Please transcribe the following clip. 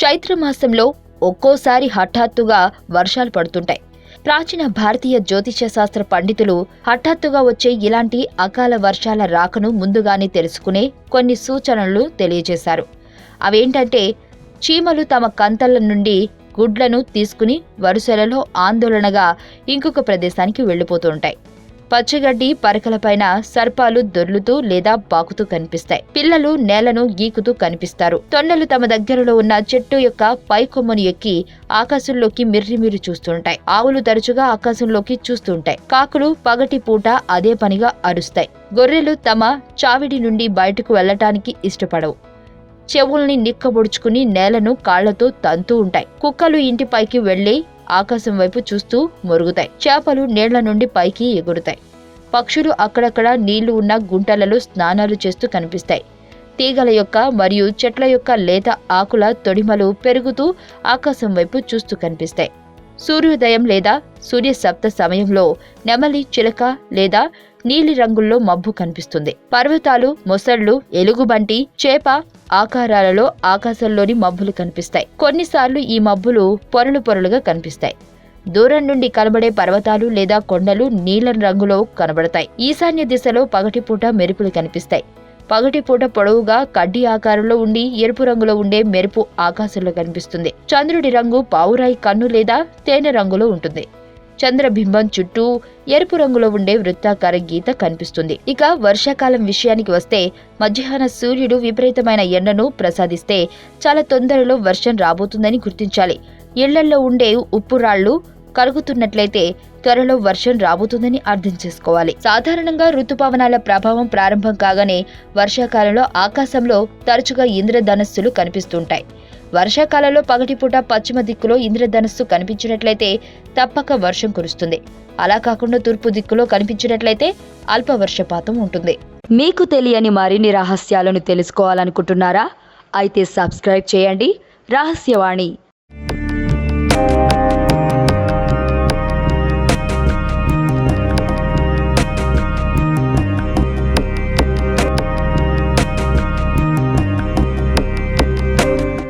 చైత్రమాసంలో ఒక్కోసారి హఠాత్తుగా వర్షాలు పడుతుంటాయి. ప్రాచీన భారతీయ జ్యోతిష శాస్త్ర పండితులు హఠాత్తుగా వచ్చే ఇలాంటి అకాల వర్షాల రాకను ముందుగానే తెలుసుకునే కొన్ని సూచనలు తెలియజేశారు. అవేంటంటే చీమలు తమ కంతల నుండి గుడ్లను తీసుకుని వరుసలలో ఆందోళనగా ఇంకొక ప్రదేశానికి వెళ్ళిపోతూ ఉంటాయి. పచ్చిగడ్డి పరకలపైన సర్పాలు దొర్లుతూ లేదా పాకుతూ కనిపిస్తాయి. పిల్లలు నేలను గీకుతూ కనిపిస్తారు. తొండలు తమ దగ్గరలో ఉన్న చెట్టు యొక్క పై కొమ్మను ఎక్కి ఆకాశంలోకి మిర్రిమిర్రి చూస్తుంటాయి. ఆవులు తరచుగా ఆకాశంలోకి చూస్తుంటాయి. కాకులు పగటి పూట అదే పనిగా అరుస్తాయి. గొర్రెలు తమ చావిడి నుండి బయటకు వెళ్ళటానికి ఇష్టపడవు. చెవుల్ని నిక్కబొడుచుకుని నేలను కాళ్ళతో తంతూ ఉంటాయి. కుక్కలు ఇంటిపైకి వెళ్ళి ఆకాశం వైపు చూస్తూ మొరుగుతాయి. చేపలు నీళ్ళ నుండి పైకి ఎగురుతాయి. పక్షులు అక్కడక్కడ నీళ్ళు ఉన్న గుంటలలో స్నానాలు చేస్తూ కనిపిస్తాయి. తీగల యొక్క మరియు చెట్ల యొక్క లేత ఆకుల తొడిమలు పెరుగుతూ ఆకాశం వైపు చూస్తూ కనిపిస్తాయి. సూర్యోదయం లేదా సూర్య సప్త సమయంలో నెమలి చిలక లేదా నీలి రంగుల్లో మబ్బు కనిపిస్తుంది. పర్వతాలు మొసళ్ళు ఎలుగుబంటి చేప ఆకారాలలో ఆకాశంలోని మబ్బులు కనిపిస్తాయి. కొన్నిసార్లు ఈ మబ్బులు పొరలు పొరలుగా కనిపిస్తాయి. దూరం నుండి కనబడే పర్వతాలు లేదా కొండలు నీలం రంగులో కనబడతాయి. ఈశాన్య దిశలో పగటిపూట మెరుపులు కనిపిస్తాయి. పగటిపూట పొడవుగా కడ్డీ ఆకారంలో ఉండి ఎరుపు రంగులో ఉండే మెరుపు ఆకాశంలో కనిపిస్తుంది. చంద్రుడి రంగు పావురాయి కన్ను లేదా తేనె రంగులో ఉంటుంది. చంద్రబింబం చుట్టూ ఎరుపు రంగులో ఉండే వృత్తాకార గీత కనిపిస్తుంది. ఇక వర్షాకాలం విషయానికి వస్తే మధ్యాహ్న సూర్యుడు విపరీతమైన ఎండను ప్రసాదిస్తే చాలా తొందరలో వర్షం రాబోతుందని గుర్తించాలి. ఇళ్ళల్లో ఉండే ఉప్పు రాళ్ళు కరుగుతున్నట్లయితే త్వరలో వర్షం రాబోతుందని అర్థం చేసుకోవాలి. సాధారణంగా ఋతుపవనాల ప్రభావం ప్రారంభం కాగానే వర్షాకాలంలో ఆకాశంలో తరచుగా ఇంద్రధనస్సులు కనిపిస్తుంటాయి. వర్షాకాలంలో పగటిపూట పశ్చిమ దిక్కులో ఇంద్రధనస్సు కనిపించినట్లయితే తప్పక వర్షం కురుస్తుంది. అలా కాకుండా తూర్పు దిక్కులో కనిపించినట్లయితే అల్ప వర్షపాతం ఉంటుంది. మీకు తెలియని మరిన్ని రహస్యాలను తెలుసుకోవాలనుకుంటున్నారా? అయితే సబ్స్క్రైబ్ చేయండి. రహస్యవాణి